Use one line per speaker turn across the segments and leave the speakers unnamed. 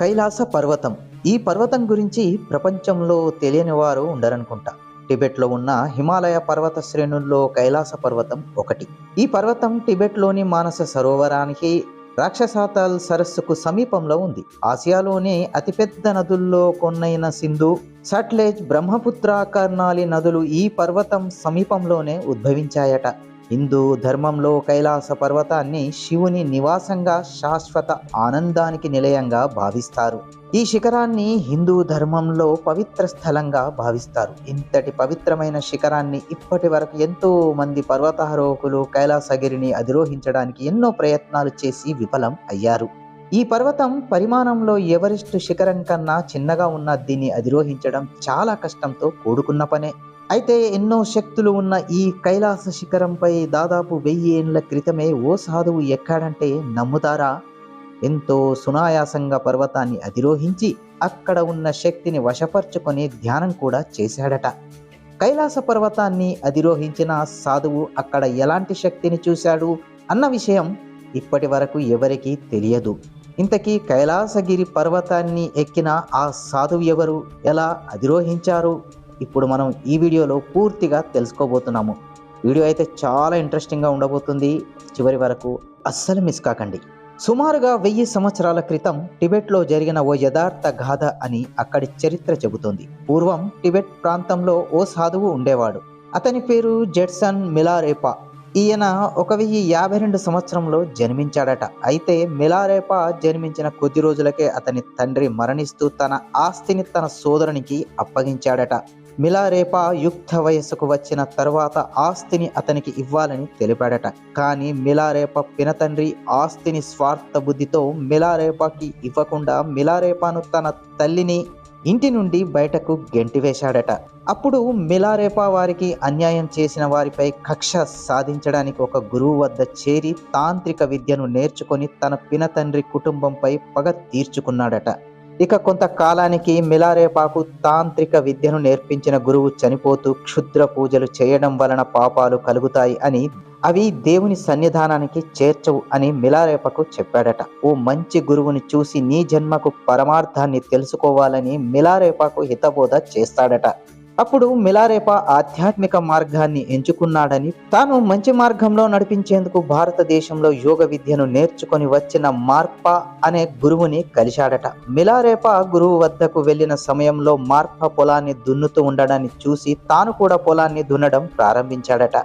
కైలాస పర్వతం. ఈ పర్వతం గురించి ప్రపంచంలో తెలియని వారు ఉండరనుకుంటా. టిబెట్లో ఉన్న హిమాలయ పర్వత శ్రేణుల్లో కైలాస పర్వతం ఒకటి. ఈ పర్వతం టిబెట్లోని మానస సరోవరానికి రాక్షసాతాల్ సరస్సుకు సమీపంలో ఉంది. ఆసియాలోని అతిపెద్ద నదుల్లో కొన్నైన సింధు సట్లెజ్ బ్రహ్మపుత్ర కర్నాలి నదులు ఈ పర్వతం సమీపంలోనే ఉద్భవించాయట. హిందూ ధర్మంలో కైలాస పర్వతాన్ని శివుని నివాసంగా శాశ్వత ఆనందానికి నిలయంగా భావిస్తారు. ఈ శిఖరాన్ని హిందూ ధర్మంలో పవిత్ర స్థలంగా భావిస్తారు. ఇంతటి పవిత్రమైన శిఖరాన్ని ఇప్పటి వరకు ఎంతో మంది పర్వతారోహకులు కైలాసగిరిని అధిరోహించడానికి ఎన్నో ప్రయత్నాలు చేసి విఫలం అయ్యారు. ఈ పర్వతం పరిమాణంలో ఎవరెస్ట్ శిఖరం కన్నా చిన్నగా ఉన్న దీన్ని అధిరోహించడం చాలా కష్టంతో కూడుకున్న పనే. అయితే ఎన్నో శక్తులు ఉన్న ఈ కైలాస శిఖరంపై దాదాపు వెయ్యి ఏండ్ల క్రితమే ఓ సాధువు ఎక్కాడంటే నమ్ముతారా? ఎంతో సునాయాసంగా పర్వతాన్ని అధిరోహించి అక్కడ ఉన్న శక్తిని వశపరుచుకొని ధ్యానం కూడా చేశాడట. కైలాస పర్వతాన్ని అధిరోహించిన సాధువు అక్కడ ఎలాంటి శక్తిని చూశాడు అన్న విషయం ఇప్పటి వరకు ఎవరికీ తెలియదు. ఇంతకీ కైలాసగిరి పర్వతాన్ని ఎక్కిన ఆ సాధువు ఎవరు? ఎలా అధిరోహించారు? ఇప్పుడు మనం ఈ వీడియోలో పూర్తిగా తెలుసుకోబోతున్నాము. వీడియో అయితే చాలా ఇంట్రెస్టింగ్గా ఉండబోతుంది. చివరి వరకు అస్సలు మిస్ కాకండి. సుమారుగా వెయ్యి సంవత్సరాల క్రితం టిబెట్లో జరిగిన ఓ యథార్థ గాథ అని అక్కడి చరిత్ర చెబుతోంది. పూర్వం టిబెట్ ప్రాంతంలో ఓ సాధువు ఉండేవాడు. అతని పేరు జెడ్సన్ మిలారేపా. ఈయన ఒక వెయ్యి యాభై రెండు సంవత్సరంలో జన్మించాడట. అయితే మిలారేపా జన్మించిన కొద్ది రోజులకే అతని తండ్రి మరణిస్తూ తన ఆస్తిని తన సోదరునికి అప్పగించాడట. మిలారేపా యుక్త వయస్సుకు వచ్చిన తర్వాత ఆస్తిని అతనికి ఇవ్వాలని తెలిపాడట. కానీ మిలారేప పినతండ్రి ఆస్తిని స్వార్థ బుద్ధితో మిలారేపాకి ఇవ్వకుండా మిలారేపాను తన తల్లిని ఇంటి నుండి బయటకు గెంటివేశాడట అప్పుడు మిలారేపా వారికి అన్యాయం చేసిన వారిపై కక్ష సాధించడానికి ఒక గురువు వద్ద చేరి తాంత్రిక విద్యను నేర్చుకొని తన పినతండ్రి కుటుంబంపై పగ తీర్చుకున్నాడట. ఇక కొంతకాలానికి మిలారేపాకు తాంత్రిక విద్యను నేర్పించిన గురువు చనిపోతూ క్షుద్ర పూజలు చేయడం వలన పాపాలు కలుగుతాయి అని అవి దేవుని సన్నిధానానికి చేర్చవు అని మిలారేపకు చెప్పాడట. ఓ మంచి గురువుని చూసి నీ జన్మకు పరమార్థాన్ని తెలుసుకోవాలని మిలారేపాకు హితబోధ చేస్తాడట. అప్పుడు మిలారేపా ఆధ్యాత్మిక మార్గాన్ని ఎంచుకున్నాడని తాను మంచి మార్గంలో నడిపించేందుకు భారతదేశంలో యోగ విద్యను నేర్చుకొని వచ్చిన మార్పా అనే గురువుని కలిశాడట. మిలారేపా గురువు వద్దకు వెళ్ళిన సమయంలో మార్ప పొలాన్ని దున్నుతూ ఉండడాన్ని చూసి తాను కూడా పొలాన్ని దున్నడం ప్రారంభించాడట.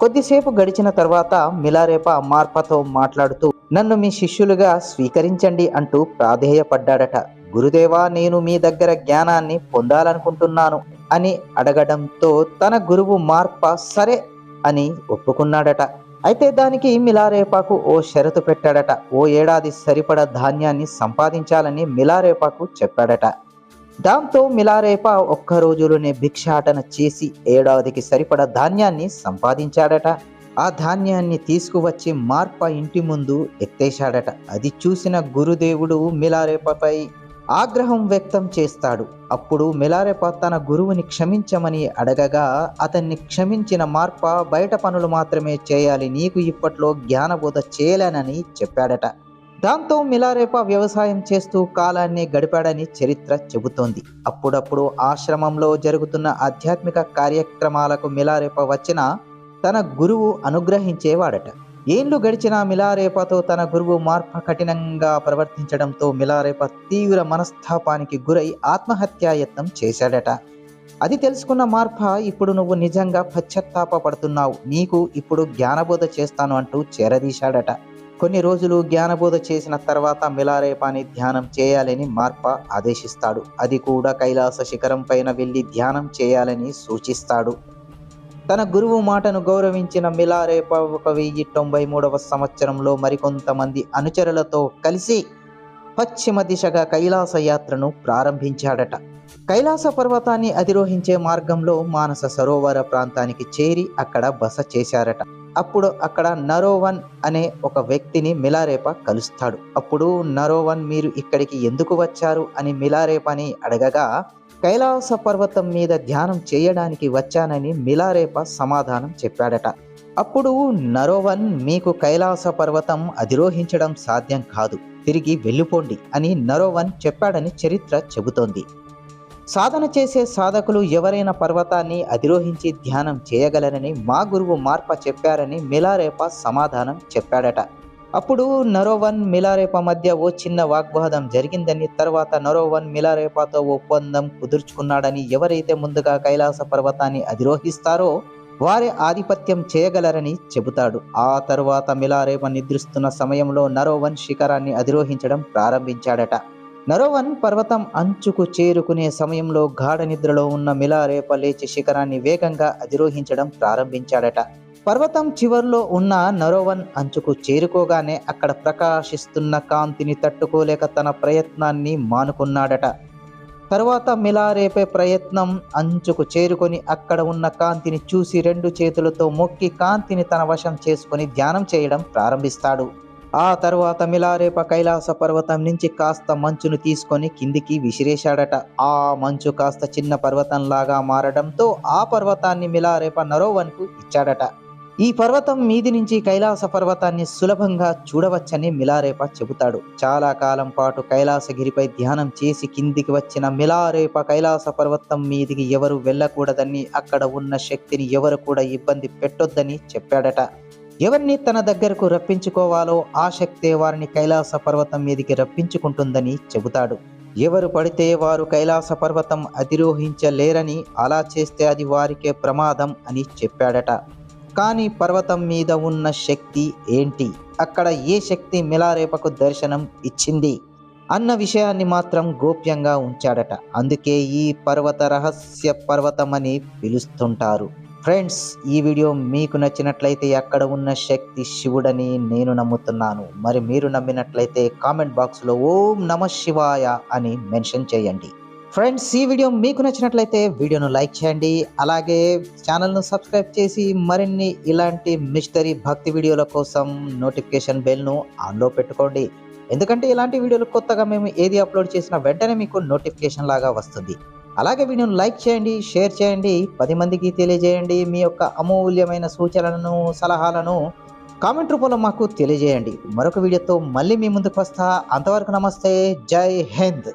కొద్దిసేపు గడిచిన తర్వాత మిలారేప మార్పతో మాట్లాడుతూ నన్ను మీ శిష్యులుగా స్వీకరించండి అంటూ ప్రాధేయపడ్డాడట. గురుదేవా నేను మీ దగ్గర జ్ఞానాన్ని పొందాలనుకుంటున్నాను. అని అడగడంతో తన గురువు మార్ప సరే అని ఒప్పుకున్నాడట. అయితే దానికి మిలారేపాకు ఓ షరతు పెట్టాడట. ఓ ఏడాది సరిపడ ధాన్యాన్ని సంపాదించాలని మిలారేపాకు చెప్పాడట. దాంతో మిలారేప ఒక్క రోజులోనే భిక్షాటన చేసి ఏడాదికి సరిపడ ధాన్యాన్ని సంపాదించాడట. ఆ ధాన్యాన్ని తీసుకువచ్చి మార్ప ఇంటి ముందు ఎత్తేశాడట. అది చూసిన గురుదేవుడు మిలారేపపై ఆగ్రహం వ్యక్తం చేస్తాడు. అప్పుడు మిలారేప తన గురువుని క్షమించమని అడగగా అతన్ని క్షమించిన మార్ప బయట పనులు మాత్రమే చేయాలి నీకు ఇప్పట్లో జ్ఞానబోధ చేయలేనని చెప్పాడట. దాంతో మిలారేప వ్యవసాయం చేస్తూ కాలాన్ని గడిపాడని చరిత్ర చెబుతోంది. అప్పుడప్పుడు ఆశ్రమంలో జరుగుతున్న ఆధ్యాత్మిక కార్యక్రమాలకు మిలారేప వచ్చిన తన గురువు అనుగ్రహించేవాడట. ఏండ్లు గడిచిన మిలారేపతో తన గురువు మార్ప కఠినంగా ప్రవర్తించడంతో మిలారేప తీవ్ర మనస్తాపానికి గురై ఆత్మహత్యాయత్నం చేశాడట. అది తెలుసుకున్న మార్ప ఇప్పుడు నువ్వు నిజంగా పశ్చాత్తాపడుతున్నావు నీకు ఇప్పుడు జ్ఞానబోధ చేస్తాను అంటూ చేరదీశాడట. కొన్ని రోజులు జ్ఞానబోధ చేసిన తర్వాత మిలారేపాని ధ్యానం చేయాలని మార్ప ఆదేశిస్తాడు. అది కూడా కైలాస శిఖరం పైన వెళ్ళి ధ్యానం చేయాలని సూచిస్తాడు. తన గురువు మాటను గౌరవించిన మిలారేప ఒక వెయ్యి తొంభై మూడవ సంవత్సరంలో మరికొంతమంది అనుచరులతో కలిసి పశ్చిమ దిశగా కైలాస యాత్రను ప్రారంభించాడట. కైలాస పర్వతాన్ని అధిరోహించే మార్గంలో మానస సరోవర ప్రాంతానికి చేరి అక్కడ బస చేశారట. అప్పుడు అక్కడ నరోవన్ అనే ఒక వ్యక్తిని మిలారేప కలుస్తాడు. అప్పుడు నరోవన్ మీరు ఇక్కడికి ఎందుకు వచ్చారు అని మిలారేపని అడగగా కైలాస పర్వతం మీద ధ్యానం చేయడానికి వచ్చానని మిలారేప సమాధానం చెప్పాడట. అప్పుడు నరోవన్ మీకు కైలాస పర్వతం అధిరోహించడం సాధ్యం కాదు. తిరిగి వెళ్ళిపోండి అని నరోవన్ చెప్పాడని చరిత్ర చెబుతోంది. సాధన చేసే సాధకులు ఎవరైనా పర్వతాన్ని అధిరోహించి ధ్యానం చేయగలరని మా గురువు మార్ప చెప్పారని మిలారేప సమాధానం చెప్పాడట. అప్పుడు నరోవన్ మిలారేపా మధ్య ఓ చిన్న వాగ్వాదం జరిగిందని తర్వాత నరోవన్ మిలారేపాతో ఒప్పందం కుదుర్చుకున్నాడని ఎవరైతే ముందుగా కైలాస పర్వతాన్ని అధిరోహిస్తారో వారే ఆధిపత్యం చేయగలరని చెబుతాడు. ఆ తరువాత మిలారేప నిద్రిస్తున్న సమయంలో నరోవన్ శిఖరాన్ని అధిరోహించడం ప్రారంభించాడట. నరోవన్ పర్వతం అంచుకు చేరుకునే సమయంలో గాఢ నిద్రలో ఉన్న మిలారేప లేచి శిఖరాన్ని వేగంగా అధిరోహించడం ప్రారంభించాడట. పర్వతం చివర్లో ఉన్న నరోవన్ అంచుకు చేరుకోగానే అక్కడ ప్రకాశిస్తున్న కాంతిని తట్టుకోలేక తన ప్రయత్నాన్ని మానుకున్నాడట. తరువాత మిలారేపే ప్రయత్నం అంచుకు చేరుకొని అక్కడ ఉన్న కాంతిని చూసి రెండు చేతులతో మొక్కి కాంతిని తన వశం చేసుకొని ధ్యానం చేయడం ప్రారంభిస్తాడు. ఆ తర్వాత మిలారేప కైలాస పర్వతం నుంచి కాస్త మంచును తీసుకొని కిందికి విసిరేశాడట. ఆ మంచు కాస్త చిన్న పర్వతంలాగా మారడంతో ఆ పర్వతాన్ని మిలారేప నరోవన్కు ఇచ్చాడట. ఈ పర్వతం మీది నుంచి కైలాస పర్వతాన్ని సులభంగా చూడవచ్చని మిలారేప చెబుతాడు. చాలా కాలం పాటు కైలాసగిరిపై ధ్యానం చేసి కిందికి వచ్చిన మిలారేప కైలాస పర్వతం మీదికి ఎవరు వెళ్ళకూడదని అక్కడ ఉన్న శక్తిని ఎవరు కూడా ఇబ్బంది పెట్టొద్దని చెప్పాడట. ఎవరిని తన దగ్గరకు రప్పించుకోవాలో ఆ శక్తే వారిని కైలాస పర్వతం మీదికి రప్పించుకుంటుందని చెబుతాడు. ఎవరు పడితే వారు కైలాస పర్వతం అధిరోహించలేరని అలా చేస్తే అది వారికే ప్రమాదం అని చెప్పాడట. కానీ పర్వతం మీద ఉన్న శక్తి ఏంటి? అక్కడ ఏ శక్తి మిలారేపకు దర్శనం ఇచ్చింది? అన్న విషయాన్ని మాత్రం గోప్యంగా ఉంచాడట. అందుకే ఈ పర్వత రహస్య పర్వతం అని పిలుస్తుంటారు. ఫ్రెండ్స్ ఈ వీడియో మీకు నచ్చినట్లయితే అక్కడ ఉన్న శక్తి శివుడని నేను నమ్ముతున్నాను. మరి మీరు నమ్మినట్లయితే కామెంట్ బాక్స్లో ఓం నమ శివాయ అని మెన్షన్ చేయండి. ఫ్రెండ్స్ ఈ వీడియో మీకు నచ్చినట్లయితే వీడియోను లైక్ చేయండి. అలాగే ఛానల్ను సబ్స్క్రైబ్ చేసి మరిన్ని ఇలాంటి మిస్టరీ భక్తి వీడియోల కోసం నోటిఫికేషన్ బెల్ను ఆన్లో పెట్టుకోండి. ఎందుకంటే ఇలాంటి వీడియోలు కొత్తగా మేము ఏది అప్లోడ్ చేసినా వెంటనే మీకు నోటిఫికేషన్ లాగా వస్తుంది. అలాగే వీడియోను లైక్ చేయండి షేర్ చేయండి పది మందికి తెలియజేయండి. మీ యొక్క అమూల్యమైన సూచనలను సలహాలను కామెంట్ రూపంలో మాకు తెలియజేయండి. మరొక వీడియోతో మళ్ళీ మీ ముందుకు వస్తా. అంతవరకు నమస్తే. జై హింద్.